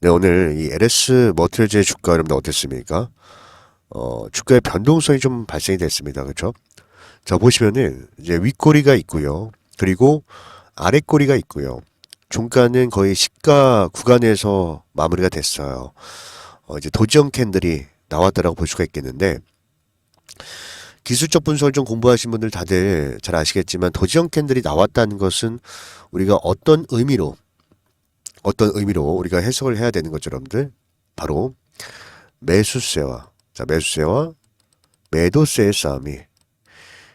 네, 오늘 이 LS 머트리얼즈의 주가 여러분들 어땠습니까? 어, 주가의 변동성이 좀 발생이 됐습니다. 그렇죠? 자, 보시면은 이제 윗꼬리가 있고요. 그리고 아랫꼬리가 있고요. 종가는 거의 시가 구간에서 마무리가 됐어요. 어, 이제 도지형 캔들이 나왔다라고 볼 수가 있겠는데 기술적 분석을 좀 공부하신 분들 다들 잘 아시겠지만 도지형 캔들이 나왔다는 것은 우리가 어떤 의미로 어떤 의미로 우리가 해석을 해야 되는 여러분들? 바로 매수세와 자 매수세와 매도세의 싸움이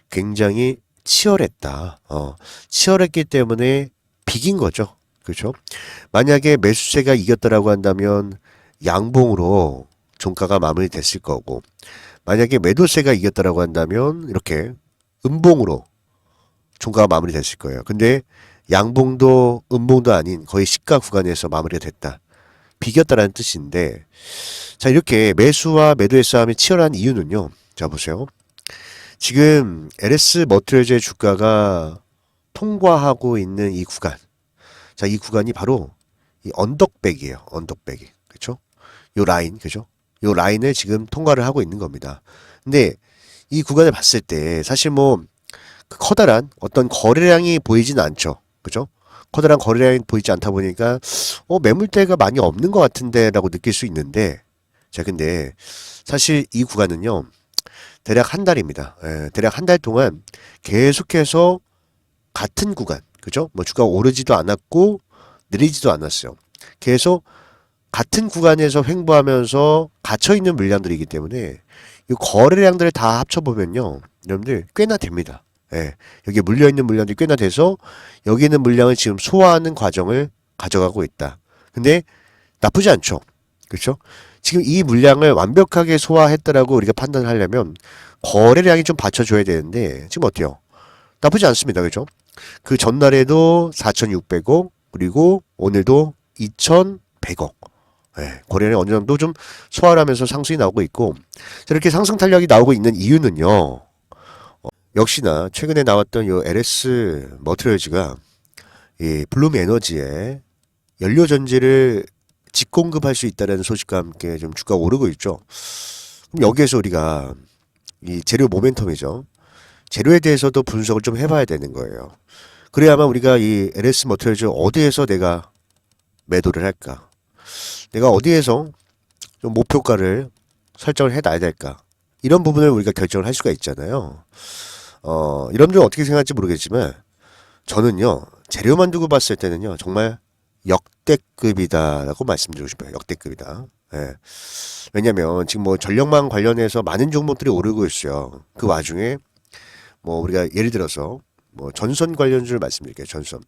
굉장히 치열했다. 어, 치열했기 때문에 비긴 거죠. 그렇죠? 만약에 매수세가 이겼다라고 한다면 양봉으로 종가가 마무리됐을 거고 만약에 매도세가 이겼다라고 한다면 이렇게 음봉으로 종가가 마무리됐을 거예요. 근데 양봉도 음봉도 아닌 거의 시가 구간에서 마무리가 됐다. 비겼다라는 뜻인데 자 이렇게 매수와 매도의 싸움이 치열한 이유는요. 자 보세요. 지금 LS 머트리얼즈의 주가가 통과하고 있는 이 구간. 자, 이 구간이 바로 이 언덕백이에요. 언덕백이. 그렇죠? 요 라인, 그죠? 요 라인을 지금 통과를 하고 있는 겁니다. 근데 이 구간을 봤을 때 사실 뭐그 커다란 어떤 거래량이 보이진 않죠. 그죠? 커다란 거래량이 보이지 않다 보니까 어 매물대가 많이 없는 것 같은데라고 느낄 수 있는데 자 근데 사실 이 구간은요 대략 한 달입니다. 예, 대략 한 달 동안 계속해서 같은 구간 그죠? 뭐 주가 오르지도 않았고 느리지도 않았어요. 계속 같은 구간에서 횡보하면서 갇혀 있는 물량들이기 때문에 이 거래량들을 다 합쳐 보면요 여러분들 꽤나 됩니다. 예, 여기 물려 있는 물량들이 꽤나 돼서 여기 있는 물량을 지금 소화하는 과정을 가져가고 있다. 근데 나쁘지 않죠. 그렇죠? 지금 이 물량을 완벽하게 소화했다라고 우리가 판단하려면 거래량이 좀 받쳐줘야 되는데 지금 어때요? 나쁘지 않습니다. 그죠? 그 전날에도 4,600억 그리고 오늘도 2,100억. 예, 거래량이 어느 정도 좀 소화를 하면서 상승이 나오고 있고 이렇게 상승 탄력이 나오고 있는 이유는요. 역시나 최근에 나왔던 요 LS 머트리얼즈가 이 블룸 에너지에 연료 전지를 직공급할 수 있다는 소식과 함께 좀 주가가 오르고 있죠. 그럼 여기에서 우리가 이 재료 모멘텀이죠. 재료에 대해서도 분석을 좀 해봐야 되는 거예요. 그래야만 우리가 이 LS 머트리얼즈 어디에서 내가 매도를 할까? 내가 어디에서 좀 목표가를 설정을 해놔야 될까? 이런 부분을 우리가 결정을 할 수가 있잖아요. 어, 이런 분 어떻게 생각할지 모르겠지만 저는요 재료만 두고 봤을 때는요 정말 역대급이다라고 말씀드리고 싶어요. 역대급이다. 예. 왜냐면 지금 뭐 전력망 관련해서 많은 종목들이 오르고 있어요. 그 와중에 뭐 우리가 예를 들어서 뭐 전선 관련주를 말씀드릴게요. 전선.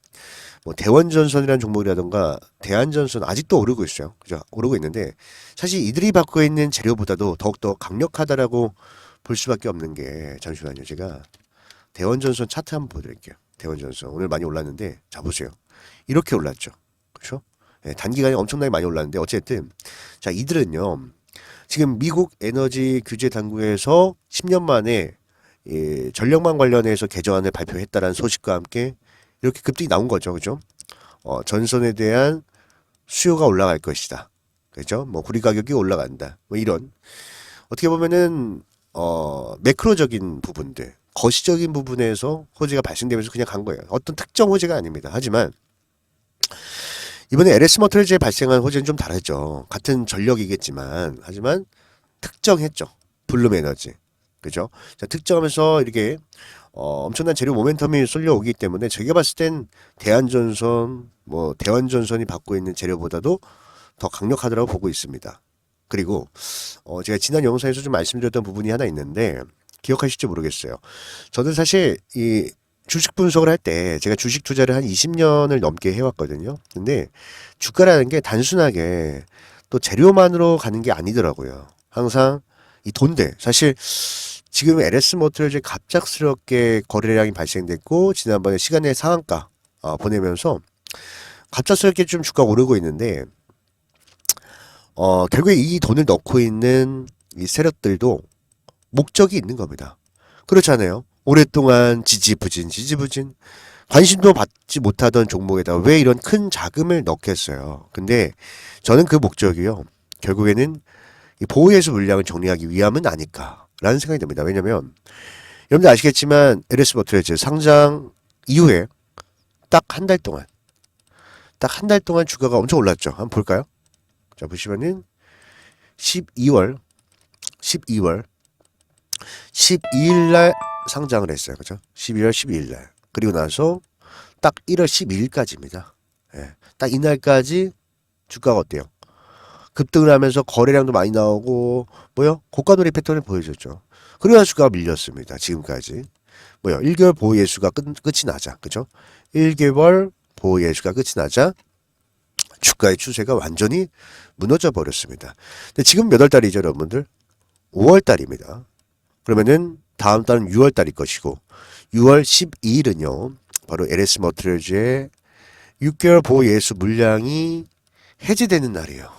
뭐 대원 전선이라는 종목이라던가 대한 전선 아직도 오르고 있어요. 그죠? 오르고 있는데 사실 이들이 받고 있는 재료보다도 더욱더 강력하다라고 볼 수밖에 없는 게 잠시만요. 제가 대원 전선 차트 한번 보여드릴게요. 대원 전선 오늘 많이 올랐는데 자 보세요. 이렇게 올랐죠. 그렇죠? 예, 단기간에 엄청나게 많이 올랐는데 어쨌든 자 이들은요 지금 미국 에너지 규제 당국에서 10년 만에 이 전력망 관련해서 개정안을 발표했다라는 소식과 함께 이렇게 급등이 나온 거죠, 그죠? 어, 전선에 대한 수요가 올라갈 것이다, 그죠? 뭐 구리 가격이 올라간다, 뭐 이런 어떻게 보면은 어 매크로적인 부분들 거시적인 부분에서 호재가 발생되면서 그냥 간 거예요. 어떤 특정 호재가 아닙니다. 하지만 이번에 LS 머트리얼즈에 발생한 호재는 좀 다르죠. 같은 전력이겠지만 하지만 특정했죠. 블룸 에너지. 그죠? 자, 특정하면서 이렇게 어, 엄청난 재료 모멘텀이 쏠려오기 때문에 제가 봤을 땐 대한전선, 뭐 대원전선이 받고 있는 재료보다도 더 강력하다고 보고 있습니다. 그리고 어, 제가 지난 영상에서 좀 말씀드렸던 부분이 하나 있는데 기억하실지 모르겠어요. 저는 사실 이 주식 분석을 할 때 제가 주식 투자를 한 20년을 넘게 해왔거든요. 근데 주가라는 게 단순하게 또 재료만으로 가는 게 아니더라고요. 항상 이 돈들 사실 지금 LS 모터즈 갑작스럽게 거래량이 발생됐고 지난번에 시간의 상한가 어, 보내면서 갑작스럽게 좀 주가 오르고 있는데 어 결국에 이 돈을 넣고 있는 이 세력들도 목적이 있는 겁니다. 그렇잖아요. 오랫동안 지지부진 지지부진 관심도 받지 못하던 종목에다가 왜 이런 큰 자금을 넣겠어요. 근데 저는 그 목적이요. 결국에는 이 보호예수 물량을 정리하기 위함은 아닐까라는 생각이 듭니다. 왜냐면 여러분들 아시겠지만 LS 버트레즈 상장 이후에 딱 한 달 동안 딱 한 달 동안 주가가 엄청 올랐죠. 한번 볼까요? 자 보시면은 12월 12월 12일 날 상장을 했어요. 그죠? 12월 12일 날. 그리고 나서 딱 1월 12일까지입니다. 예. 딱 이날까지 주가가 어때요? 급등을 하면서 거래량도 많이 나오고 뭐요? 고가 놀이 패턴을 보여줬죠. 그래야 주가가 밀렸습니다. 지금까지. 뭐요? 1개월 보호 예수가 끝, 끝이 나자. 그죠? 1개월 보호 예수가 끝이 나자 주가의 추세가 완전히 무너져 버렸습니다. 근데 지금 몇 월 달이죠, 여러분들? 5월 달입니다. 그러면은 다음 달은 6월 달일 것이고 6월 12일은요. 바로 LS 머트리얼즈의 6개월 보호 예수 물량이 해제되는 날이에요.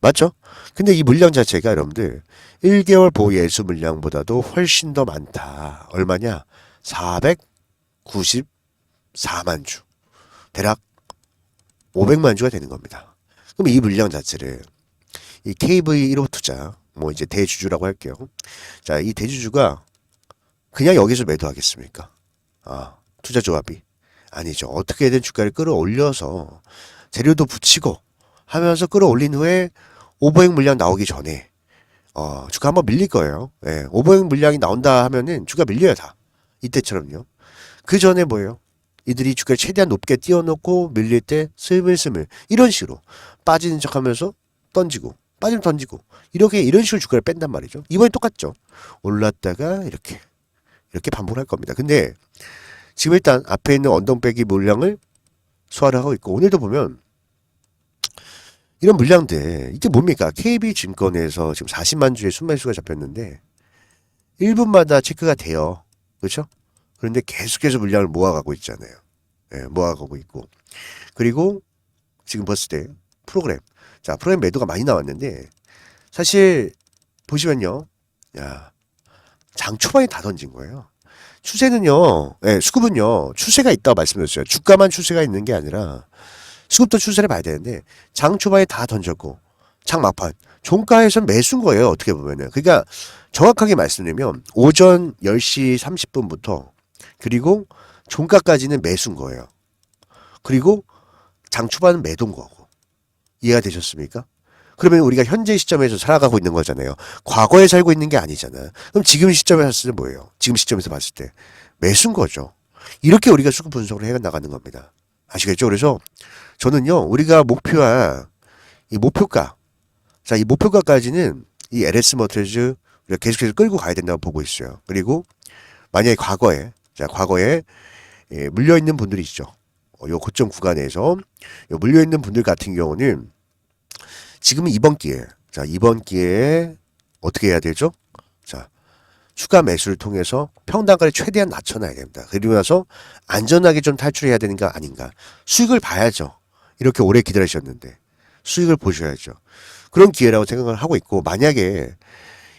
맞죠? 근데 이 물량 자체가 여러분들 1개월 보호 예수 물량보다도 훨씬 더 많다. 얼마냐? 494만 주. 대략 500만 주가 되는 겁니다. 그럼 이 물량 자체를 이 KV 1호 투자 뭐 이제 대주주라고 할게요. 자, 이 대주주가 그냥 여기서 매도하겠습니까? 아, 투자 조합이 아니죠. 어떻게든 주가를 끌어올려서 재료도 붙이고 하면서 끌어올린 후에 오버행 물량 나오기 전에 어, 주가 한번 밀릴 거예요. 예, 오버행 물량이 나온다 하면은 주가 밀려요 다. 이때처럼요. 그 전에 뭐예요? 이들이 주가를 최대한 높게 띄워놓고 밀릴 때 스물스물 이런 식으로 빠지는 척하면서 던지고 빠지면 던지고 이렇게 이런 식으로 주가를 뺀단 말이죠. 이번에 똑같죠. 올랐다가 이렇게 이렇게 반복할 겁니다. 근데 지금 일단 앞에 있는 언덕배기 물량을 소화를 하고 있고 오늘도 보면 이런 물량들 이게 뭡니까? KB증권에서 지금 40만 주의 순매수가 잡혔는데 1분마다 체크가 돼요. 그렇죠? 그런데 계속해서 물량을 모아가고 있잖아요. 예, 모아가고 있고 그리고 지금 봤을 때 프로그램 자 프로그램 매도가 많이 나왔는데 사실 보시면요, 야 장 초반에 다 던진 거예요. 추세는요, 예, 수급은요 추세가 있다고 말씀드렸어요. 주가만 추세가 있는 게 아니라 수급도 추세를 봐야 되는데 장 초반에 다 던졌고 장 막판 종가에선 매수인 거예요. 어떻게 보면은 그러니까 정확하게 말씀드리면 오전 10시 30분부터 그리고 종가까지는 매수인 거예요. 그리고 장 초반은 매도인 거고 이해가 되셨습니까? 그러면 우리가 현재 시점에서 살아가고 있는 거잖아요. 과거에 살고 있는 게 아니잖아. 그럼 지금 시점에 봤을 때 뭐예요? 지금 시점에서 봤을 때 매수인 거죠. 이렇게 우리가 수급 분석을 해 나가는 겁니다. 아시겠죠? 그래서 저는요, 우리가 목표한 이 목표가, 자, 이 목표가까지는 이 LS 머트리즈 우리가 계속해서 끌고 가야 된다고 보고 있어요. 그리고 만약에 과거에, 자, 과거에 예, 물려있는 분들이 있죠. 어, 요 고점 구간에서 요 물려 있는 분들 같은 경우는 지금은 이번 기회에, 자, 이번 기회에 어떻게 해야 되죠? 자, 추가 매수를 통해서 평단가를 최대한 낮춰놔야 됩니다. 그리고 나서 안전하게 좀 탈출해야 되는 거 아닌가. 수익을 봐야죠. 이렇게 오래 기다리셨는데. 수익을 보셔야죠. 그런 기회라고 생각을 하고 있고, 만약에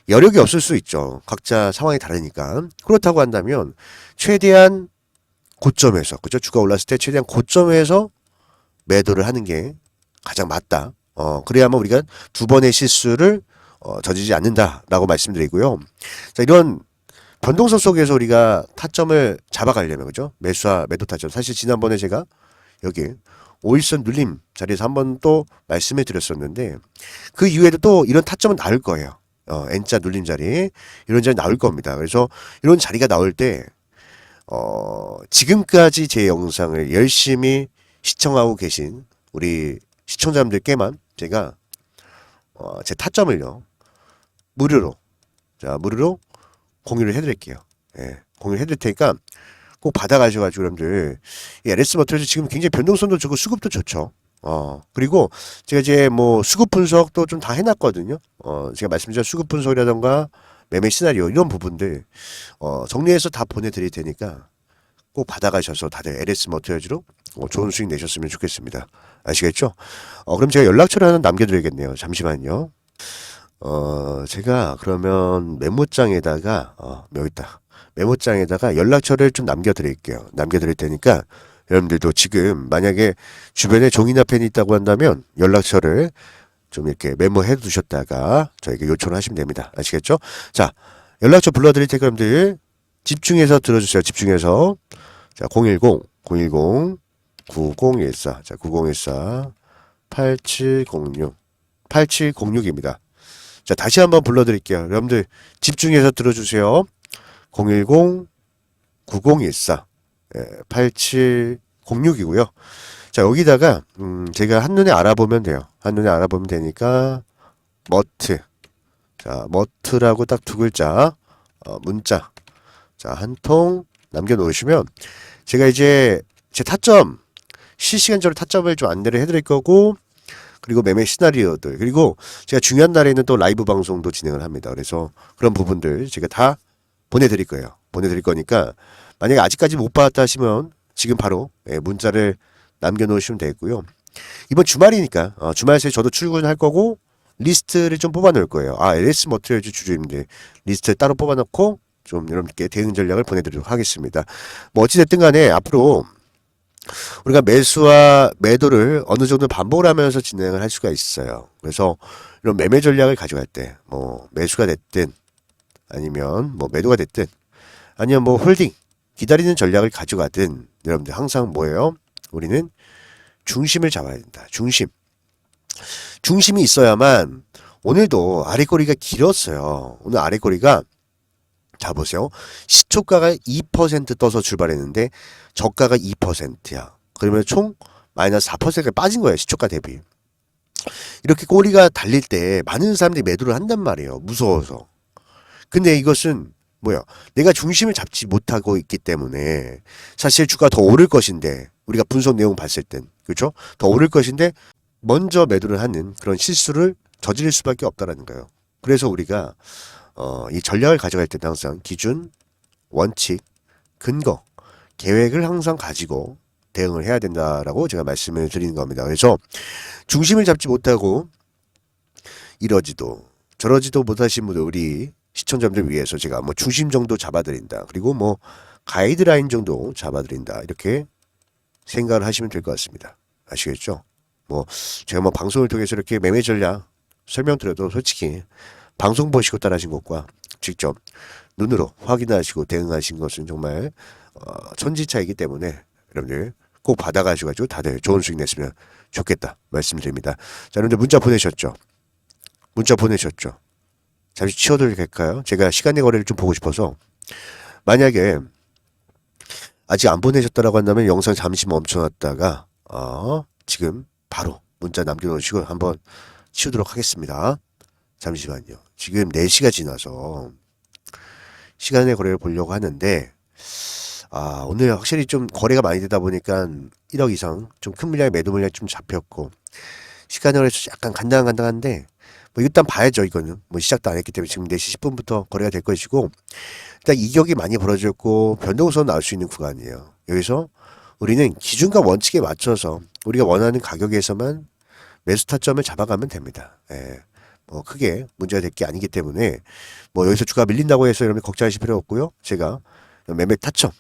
여력이 없을 수 있죠. 각자 상황이 다르니까. 그렇다고 한다면, 최대한 고점에서, 그죠? 주가 올랐을 때 최대한 고점에서 매도를 하는 게 가장 맞다. 어, 그래야만 우리가 두 번의 실수를 어, 저지지 않는다라고 말씀드리고요. 자, 이런 변동성 속에서 우리가 타점을 잡아가려면 그죠? 매수와 매도 타점. 사실 지난번에 제가 여기 오일선 눌림 자리에서 한 번 또 말씀해 드렸었는데 그 이후에도 또 이런 타점은 나올 거예요. 어, N자 눌림 자리 이런 자리 나올 겁니다. 그래서 이런 자리가 나올 때 어, 지금까지 제 영상을 열심히 시청하고 계신 우리 시청자분들께만 제가 어, 제 타점을요 무료로 자 무료로 공유를 해드릴게요. 예, 공유를 해드릴 테니까 꼭 받아가셔가지고 여러분들 이 LS 머터에서 지금 굉장히 변동성도 좋고 수급도 좋죠. 어 그리고 제가 이제 뭐 수급 분석도 좀 다 해놨거든요. 어 제가 말씀드린 수급 분석이라던가 매매 시나리오 이런 부분들 어 정리해서 다 보내드릴 테니까 꼭 받아가셔서 다들 LS 머터즈로 어, 좋은 수익 내셨으면 좋겠습니다. 아시겠죠? 어 그럼 제가 연락처를 하나 남겨드리겠네요. 잠시만요. 어, 제가 그러면 메모장에다가, 어, 여기 있다. 메모장에다가 연락처를 좀 남겨드릴게요. 남겨드릴 테니까 여러분들도 지금 만약에 주변에 종이나 펜이 있다고 한다면 연락처를 좀 이렇게 메모해 두셨다가 저에게 요청을 하시면 됩니다. 아시겠죠? 자, 연락처 불러드릴 테니까 여러분들 집중해서 들어주세요. 집중해서. 자, 010, 010, 9014. 자, 9014, 8706. 8706입니다. 자, 다시 한번 불러드릴게요. 여러분들 집중해서 들어주세요. 010, 9014, 예, 8706이고요. 자, 여기다가, 음, 제가 한눈에 알아보면 돼요. 한눈에 알아보면 되니까, 머트. 자, 머트라고 딱 두 글자, 어, 문자. 자, 한 통 남겨 놓으시면, 제가 이제 제 타점, 실시간적으로 타점을 좀 안내를 해드릴 거고, 그리고 매매 시나리오들, 그리고 제가 중요한 날에는 또 라이브 방송도 진행을 합니다. 그래서 그런 부분들 제가 다 보내드릴 거예요. 보내드릴 거니까, 만약에 아직까지 못 받았다 하시면, 지금 바로 예, 문자를 남겨놓으시면 되고요. 이번 주말이니까, 어, 주말 새에 저도 출근할 거고, 리스트를 좀 뽑아놓을 거예요. 아, LS 머트리얼즈 주주님들 리스트 따로 뽑아놓고 좀 여러분께 대응 전략을 보내드리도록 하겠습니다. 뭐 어찌됐든 간에 앞으로 우리가 매수와 매도를 어느 정도 반복을 하면서 진행을 할 수가 있어요. 그래서 이런 매매 전략을 가져갈 때, 뭐 매수가 됐든 아니면 뭐 매도가 됐든 아니면 뭐 홀딩 기다리는 전략을 가져가든 여러분들 항상 뭐예요? 우리는 중심을 잡아야 된다. 중심. 중심이 있어야만 오늘도 아래꼬리가 길었어요. 오늘 아래꼬리가 자 보세요. 시초가가 2% 떠서 출발했는데 저가가 2%야. 그러면 총 마이너스 4%가 빠진 거예요. 시초가 대비. 이렇게 꼬리가 달릴 때 많은 사람들이 매도를 한단 말이에요. 무서워서. 근데 이것은 뭐야? 내가 중심을 잡지 못하고 있기 때문에 사실 주가 더 오를 것인데 우리가 분석 내용 봤을 땐 그렇죠? 더 오를 것인데 먼저 매도를 하는 그런 실수를 저지를 수밖에 없다라는 거예요. 그래서 우리가 어, 이 전략을 가져갈 때는 항상 기준, 원칙, 근거, 계획을 항상 가지고 대응을 해야 된다라고 제가 말씀을 드리는 겁니다. 그래서 중심을 잡지 못하고 이러지도 저러지도 못하신 분들 우리 시청자분들 위해서 제가 뭐 중심 정도 잡아드린다. 그리고 뭐 가이드라인 정도 잡아드린다. 이렇게 생각을 하시면 될 것 같습니다. 아시겠죠? 뭐 제가 뭐 방송을 통해서 이렇게 매매 전략 설명드려도 솔직히 방송 보시고 따라하신 것과 직접 눈으로 확인하시고 대응하신 것은 정말 어, 천지차이기 때문에 여러분들 꼭 받아가지고 다들 좋은 수익 냈으면 좋겠다 말씀드립니다. 자, 여러분들 문자 보내셨죠? 문자 보내셨죠? 잠시 치워드릴 될까요? 제가 시간의 거래를 좀 보고 싶어서 만약에 아직 안 보내셨다라고 한다면 영상 잠시 멈춰놨다가 어, 지금 바로 문자 남겨놓으시고 한번 치우도록 하겠습니다. 잠시만요. 지금 4시가 지나서 시간의 거래를 보려고 하는데 아, 오늘 확실히 좀 거래가 많이 되다 보니까 1억 이상 좀 큰 물량의 매도 물량이 좀 잡혔고 시간의 거래에서 약간 간당간당한데 뭐 일단 봐야죠 이거는 뭐 시작도 안 했기 때문에 지금 4시 10분부터 거래가 될 것이고 일단 이격이 많이 벌어졌고 변동성 나올 수 있는 구간이에요. 여기서 우리는 기준과 원칙에 맞춰서 우리가 원하는 가격에서만 매수 타점을 잡아가면 됩니다. 예. 뭐 크게 문제가 될 게 아니기 때문에 뭐 여기서 주가 밀린다고 해서 여러분 걱정하실 필요 없고요. 제가 매매 타점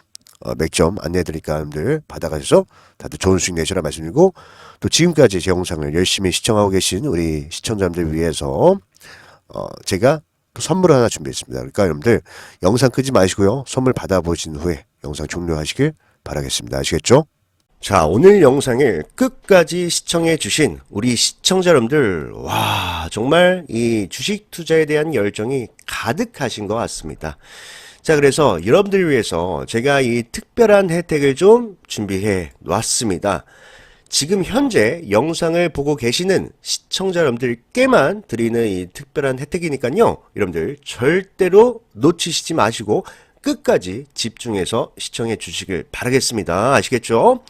어, 맥점 안내해 드리니까 여러분들 받아가셔서 다들 좋은 수익 내시라 말씀드리고 또 지금까지 제 영상을 열심히 시청하고 계신 우리 시청자분들 위해서 어, 제가 또 선물 하나 준비했습니다. 그러니까 여러분들 영상 끄지 마시고요. 선물 받아보신 후에 영상 종료하시길 바라겠습니다. 아시겠죠? 자, 오늘 영상을 끝까지 시청해 주신 우리 시청자 여러분들, 와, 정말 이 주식 투자에 대한 열정이 가득하신 것 같습니다. 자, 그래서 여러분들을 위해서 제가 이 특별한 혜택을 좀 준비해 놨습니다. 지금 현재 영상을 보고 계시는 시청자 여러분들께만 드리는 이 특별한 혜택이니까요. 여러분들 절대로 놓치시지 마시고 끝까지 집중해서 시청해 주시길 바라겠습니다. 아시겠죠?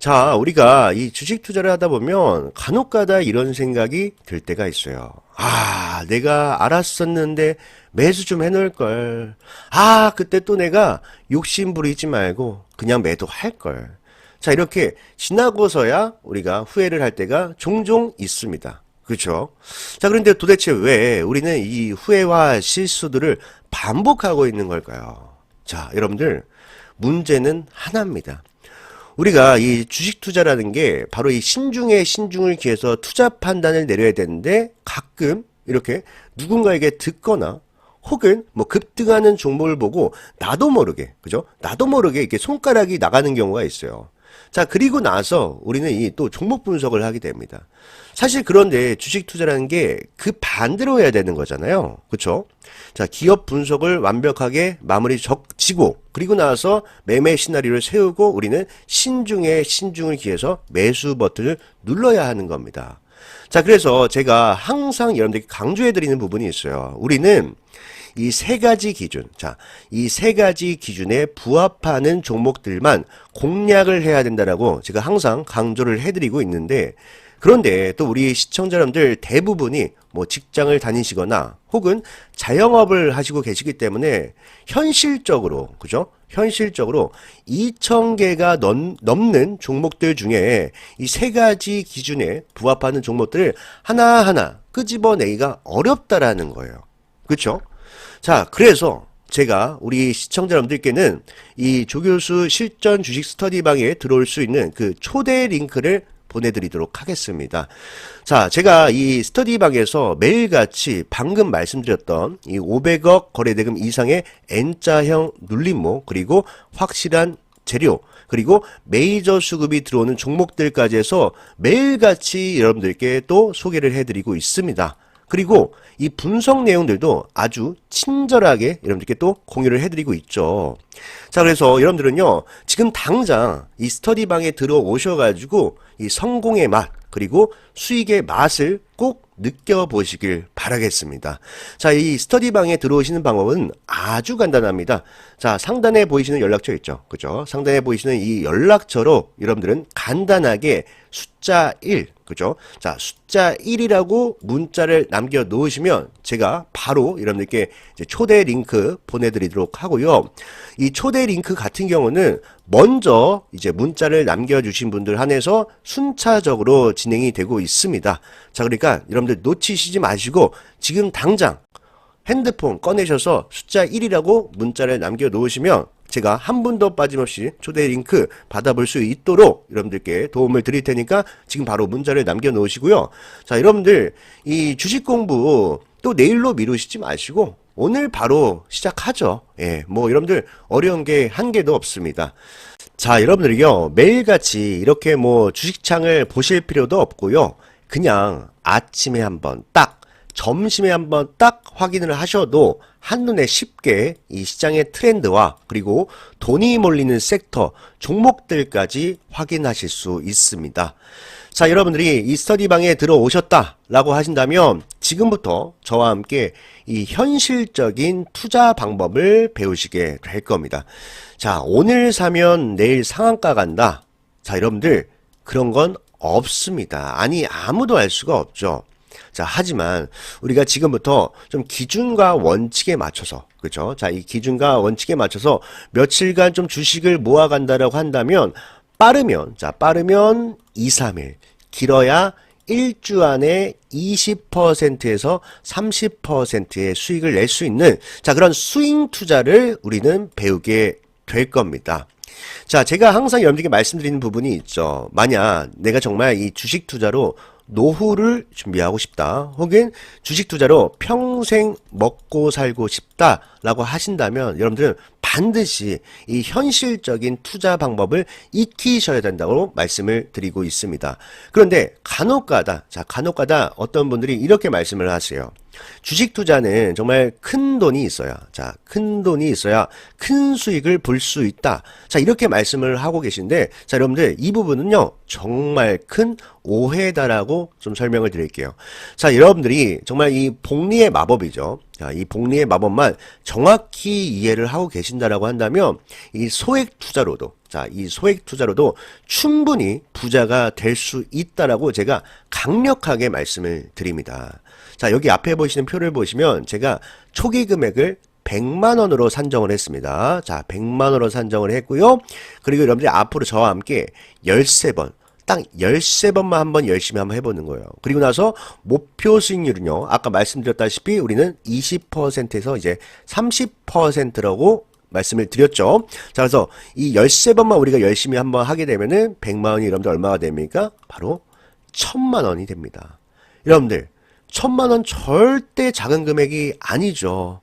자, 우리가 이 주식 투자를 하다 보면 간혹 가다 이런 생각이 들 때가 있어요. 아, 내가 알았었는데 매수 좀 해놓을 걸. 아, 그때 또 내가 욕심 부리지 말고 그냥 매도할 걸. 자, 이렇게 지나고서야 우리가 후회를 할 때가 종종 있습니다. 그렇죠? 자, 그런데 도대체 왜 우리는 이 후회와 실수들을 반복하고 있는 걸까요? 자, 여러분들 문제는 하나입니다. 우리가 이 주식 투자라는 게 바로 이 신중의 신중을 기해서 투자 판단을 내려야 되는데 가끔 이렇게 누군가에게 듣거나 혹은 뭐 급등하는 종목을 보고 나도 모르게 그죠? 나도 모르게 이렇게 손가락이 나가는 경우가 있어요. 자, 그리고 나서 우리는 이 또 종목 분석을 하게 됩니다. 사실 그런데 주식 투자라는 게 그 반대로 해야 되는 거잖아요. 그쵸? 자, 기업 분석을 완벽하게 마무리 적지고, 그리고 나서 매매 시나리오를 세우고 우리는 신중에 신중을 기해서 매수 버튼을 눌러야 하는 겁니다. 자, 그래서 제가 항상 여러분들께 강조해 드리는 부분이 있어요. 우리는 이 세 가지 기준, 자, 이 세 가지 기준에 부합하는 종목들만 공략을 해야 된다라고 제가 항상 강조를 해드리고 있는데, 그런데 또 우리 시청자 여러분들 대부분이 뭐 직장을 다니시거나 혹은 자영업을 하시고 계시기 때문에 현실적으로, 그죠? 현실적으로 2,000개가 넘는 종목들 중에 이 세 가지 기준에 부합하는 종목들을 하나하나 끄집어내기가 어렵다라는 거예요. 그렇죠? 자, 그래서 제가 우리 시청자 여러분들께는 이 조교수 실전 주식 스터디방에 들어올 수 있는 그 초대 링크를 보내드리도록 하겠습니다. 자, 제가 이 스터디방에서 매일같이 방금 말씀드렸던 이 500억 거래대금 이상의 N자형 눌림목 그리고 확실한 재료 그리고 메이저 수급이 들어오는 종목들까지 해서 매일같이 여러분들께 또 소개를 해드리고 있습니다. 그리고 이 분석 내용들도 아주 친절하게 여러분들께 또 공유를 해드리고 있죠. 자, 그래서 여러분들은요, 지금 당장 이 스터디방에 들어오셔가지고 이 성공의 맛, 그리고 수익의 맛을 꼭 느껴보시길 바라겠습니다. 자, 이 스터디방에 들어오시는 방법은 아주 간단합니다. 자, 상단에 보이시는 연락처 있죠. 그죠? 상단에 보이시는 이 연락처로 여러분들은 간단하게 숫자 1, 그죠? 자, 숫자 1이라고 문자를 남겨 놓으시면 제가 바로 여러분들께 초대 링크 보내드리도록 하고요. 이 초대 링크 같은 경우는 먼저 이제 문자를 남겨주신 분들 한해서 순차적으로 진행이 되고 있습니다. 자, 그러니까 여러분들 놓치시지 마시고 지금 당장 핸드폰 꺼내셔서 숫자 1이라고 문자를 남겨 놓으시면 제가 한 분도 빠짐없이 초대 링크 받아볼 수 있도록 여러분들께 도움을 드릴 테니까 지금 바로 문자를 남겨 놓으시고요. 자, 여러분들 이 주식 공부 또 내일로 미루시지 마시고 오늘 바로 시작하죠. 예, 뭐 여러분들 어려운 게 한 개도 없습니다. 자, 여러분들이요. 매일같이 이렇게 뭐 주식창을 보실 필요도 없고요. 그냥 아침에 한번 딱 점심에 한번 딱 확인을 하셔도 한눈에 쉽게 이 시장의 트렌드와 그리고 돈이 몰리는 섹터, 종목들까지 확인하실 수 있습니다. 자, 여러분들이 이 스터디방에 들어오셨다라고 하신다면 지금부터 저와 함께 이 현실적인 투자 방법을 배우시게 될 겁니다. 자, 오늘 사면 내일 상한가 간다. 자, 여러분들 그런 건 없습니다. 아니, 아무도 알 수가 없죠. 자, 하지만 우리가 지금부터 좀 기준과 원칙에 맞춰서, 그죠? 자, 이 기준과 원칙에 맞춰서 며칠간 좀 주식을 모아 간다라고 한다면, 빠르면, 자, 빠르면 2, 3일, 길어야 1주 안에 20%에서 30%의 수익을 낼 수 있는, 자, 그런 스윙 투자를 우리는 배우게 될 겁니다. 자, 제가 항상 여러분들께 말씀드리는 부분이 있죠. 만약 내가 정말 이 주식 투자로 노후를 준비하고 싶다. 혹은 주식 투자로 평생 먹고 살고 싶다라고 하신다면 여러분들은 반드시 이 현실적인 투자 방법을 익히셔야 된다고 말씀을 드리고 있습니다. 그런데 간혹가다, 자, 간혹가다 어떤 분들이 이렇게 말씀을 하세요. 주식 투자는 정말 큰 돈이 있어야, 자, 큰 돈이 있어야 큰 수익을 볼 수 있다. 자, 이렇게 말씀을 하고 계신데, 자, 여러분들, 이 부분은요, 정말 큰 오해다라고 좀 설명을 드릴게요. 자, 여러분들이 정말 이 복리의 마법이죠. 자, 이 복리의 마법만 정확히 이해를 하고 계신다라고 한다면, 이 소액 투자로도, 자, 이 소액 투자로도 충분히 부자가 될 수 있다라고 제가 강력하게 말씀을 드립니다. 자, 여기 앞에 보시는 표를 보시면 제가 초기 금액을 100만 원으로 산정을 했습니다. 자, 100만 원으로 산정을 했고요. 그리고 여러분들이 앞으로 저와 함께 13번, 딱 13번만 한번 열심히 한번 해보는 거예요. 그리고 나서 목표 수익률은요, 아까 말씀드렸다시피 우리는 20%에서 이제 30%라고 말씀을 드렸죠. 자, 그래서 이 13번만 우리가 열심히 한번 하게 되면은 100만 원이 여러분들 얼마가 됩니까? 바로 1000만 원이 됩니다. 여러분들, 1000만 원 절대 작은 금액이 아니죠.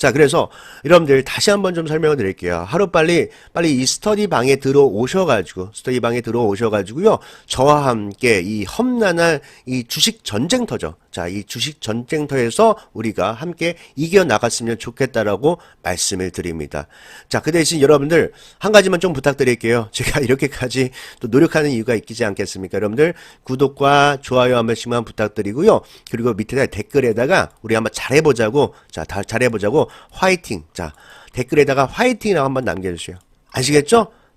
자, 그래서 여러분들 다시 한번 좀 설명을 드릴게요. 하루빨리 빨리 이 스터디 방에 들어오셔 가지고 스터디 방에 들어오셔 가지고요. 저와 함께 이 험난한 이 주식 전쟁터죠. 자, 이 주식 전쟁터에서 우리가 함께 이겨 나갔으면 좋겠다라고 말씀을 드립니다. 자, 그 대신 여러분들 한 가지만 좀 부탁드릴게요. 제가 이렇게까지 또 노력하는 이유가 있지 않겠습니까? 여러분들 구독과 좋아요 한 번씩만 부탁드리고요. 그리고 밑에 댓글에다가 우리 한번 잘해보자고 자, 다 잘해보자고 화이팅. 자, 댓글에다가 화이팅이라고 한번 남겨주세요. 아시겠죠?